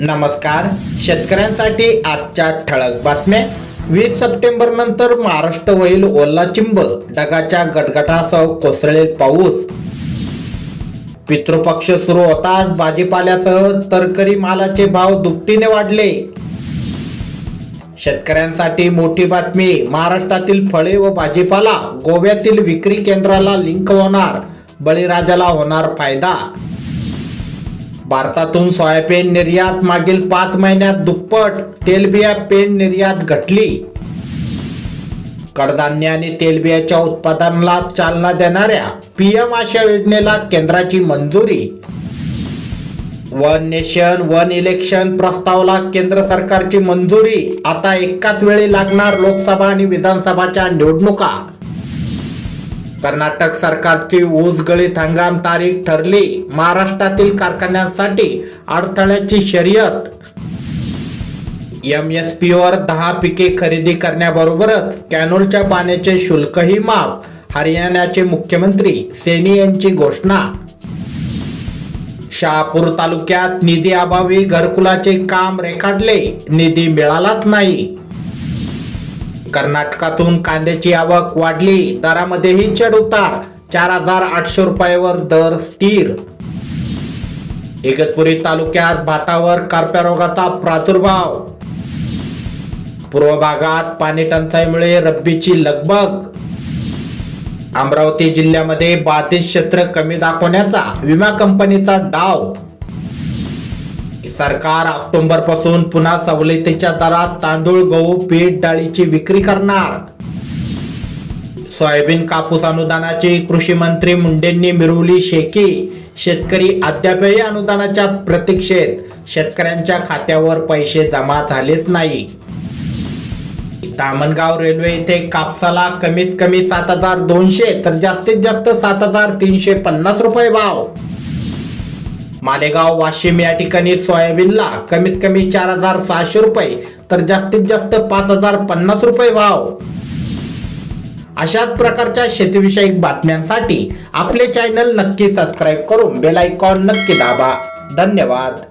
नमस्कार. शेतकऱ्यांसाठी आजच्या ठळक बातम्या. वीस सप्टेंबर नंतर महाराष्ट्र होईल ओला चिंब. ढगाच्या गटगटासह कोसळेल पाऊस. पितृपक्ष सुरू होताच भाजीपाल्यासह. तरकरी मालाचे भाव दुपटीने वाढले. शेतकऱ्यांसाठी मोठी बातमी. महाराष्ट्रातील फळे व भाजीपाला गोव्यातील विक्री केंद्राला लिंक होणार. बळीराजाला होणार फायदा. भारतातून सोयाबीन निर्यात मागील पाच महिन्यात दुप्पट तेलबिया पेन निर्यात घटली. कडधान्य आणि तेलबियाच्या उत्पादनाला चालना देणाऱ्या पीएम आशा योजनेला केंद्राची मंजुरी. वन नेशन वन इलेक्शन प्रस्तावला केंद्र सरकारची मंजुरी. आता एकाच वेळी लागणार लोकसभा आणि विधानसभाच्या निवडणुका. कर्नाटक सरकारची ऊसगळीत हंगाम तारीख ठरली. महाराष्ट्रातील कारखान्यांसाठी अडथळ्याची शर्यत. एम एस पी वर दहा पिके खरेदी करण्याबरोबरच कॅनोलच्या पाण्याचे शुल्कही माफ हरियाणाचे मुख्यमंत्री सेनी यांची घोषणा. शहापूर तालुक्यात निधी अभावी घरकुलाचे काम रेखाटले निधी मिळालाच नाही. कर्नाटकातून कांद्याची आवक वाढली. दरामध्येही चढ उतार. चार हजार आठशे रुपयावर दर स्थिर. इगतपुरी तालुक्यात भातावर कारप्या रोगाचा प्रादुर्भाव. पूर्व भागात पाणी टंचाईमुळे रब्बीची लगबग. अमरावती जिल्ह्यामध्ये बाधित क्षेत्र कमी दाखवण्याचा विमा कंपनीचा डाव. सरकार ऑक्टोबरपासून पुन्हा सवलतीच्या दरात तांदूळ गहू पीठ डाळीची विक्री करणार. सोयाबीन कापूस अनुदानाची कृषी मंत्री मुंडेंनी मिरवली शेकी शेतकरी अद्यापही अनुदानाच्या प्रतीक्षेत. शेतकऱ्यांच्या खात्यावर पैसे जमा झालेच नाही. दामणगाव रेल्वे येथे कापसाला कमीत कमी सात हजार दोनशे तर जास्तीत जास्त सात हजार तीनशे पन्नास रुपये भाव. मालेगाव वाशिम या ठिकाणी सोयाबीनला कमीत कमी चार हजार सहाशे रुपये तर जास्तीत जास्त पाच हजार पन्नास रुपये भाव. अशाच प्रकारच्या शेतीविषयक बातम्यांसाठी आपले चॅनल नक्की सबस्क्राईब करून बेल आयकॉन नक्की दाबा. धन्यवाद.